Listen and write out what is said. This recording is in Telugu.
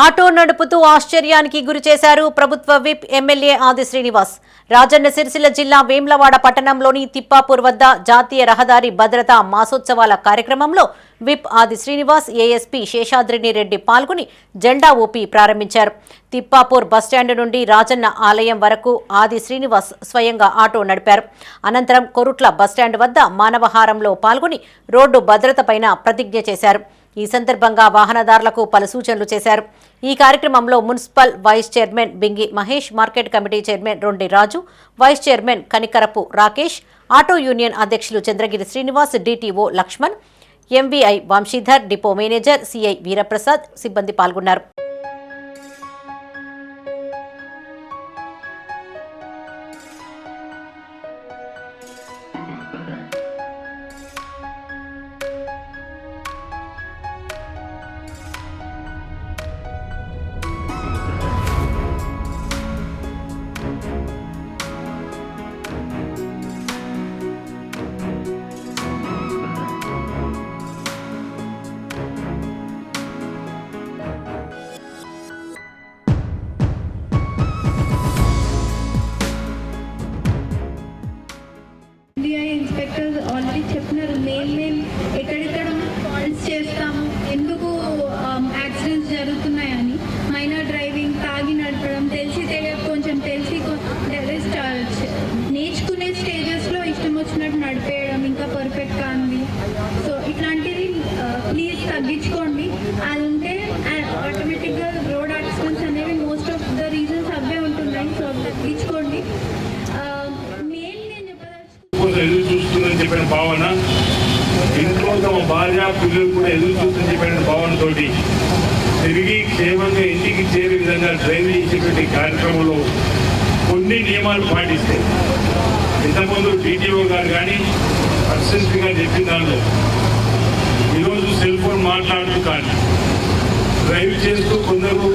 ఆటో నడుపుతూ ఆశ్చర్యానికి గురి చేశారు ప్రభుత్వ విప్ ఎమ్మెల్యే ఆది శ్రీనివాస్. రాజన్న సిరిసిల్ల జిల్లా వేమ్లవాడ పట్టణంలోని తిప్పాపూర్ వద్ద జాతీయ రహదారి భద్రతా మాసోత్సవాల కార్యక్రమంలో విప్ ఆది శ్రీనివాస్ ఏఎస్పీ శేషాద్రిని రెడ్డి పాల్గొని జెండా ఊపి ప్రారంభించారు. తిప్పాపూర్ బస్టాండ్ నుండి రాజన్న ఆలయం వరకు ఆది శ్రీనివాస్ స్వయంగా ఆటో నడిపారు. అనంతరం కొరుట్ల బస్టాండ్ వద్ద మానవహారంలో పాల్గొని రోడ్డు భద్రతపైన ప్రతిజ్ఞ చేశారు. ఈ సందర్భంగా వాహనదారులకు పలు సూచనలు చేశారు. ఈ కార్యక్రమంలో municipal vice chairman Bingi Mahesh market committee chairman Rondi Raju vice chairman Kanikarapu Rakesh auto union అధ్యక్షులు Chandragiri Srinivas DTO Lakshman MVI Vamshidhar depot manager CI Veeraprasad సిబ్బంది పాల్గొన్నారు. ఆల్రెడీ మేము మేము ఎక్కడెక్కడ కాల్స్ చేస్తాము ఎందుకు um, యాక్సిడెంట్స్ జరుగుతున్నాయని. మైనర్ డ్రైవింగ్ తాగి నడపడం తెలిసి తెలియ కొంచెం తెలిసి నేర్చుకునే స్టేజెస్లో ఇష్టం వచ్చినట్టు నడిపేయడం ఇంకా పర్ఫెక్ట్ కానీ సో ఇట్లాంటిది uh, ప్లీజ్ తగ్గించుకోండి. అది ఉంటే ఆటోమేటిక్గా రోడ్ యాక్సిడెంట్స్ అనేవి మోస్ట్ ఆఫ్ ద రీజన్స్ అవే ఉంటున్నాయి. సో అవి తగ్గించుకోండి uh, మెయిన్ నేను చెప్పదలుచుకుంది చూస్తుందని చెప్పిన భావన ఇంట్లో తమ భార్య పిల్లలు కూడా ఎదురు చూస్తుందని చెప్పిన భావనతోటి తిరిగి క్షేమంగా ఇంటికి చేరే విధంగా డ్రైవ్ చేసేటువంటి కార్యక్రమంలో కొన్ని నియమాలు పాటిస్తే ఇంతకుముందు డీటీఓ గారు కానీ అసిస్టెంట్ గారు చెప్పిన దానిలో ఈరోజు సెల్ ఫోన్ మాట్లాడుతూ కానీ డ్రైవ్ చేస్తూ కొందరు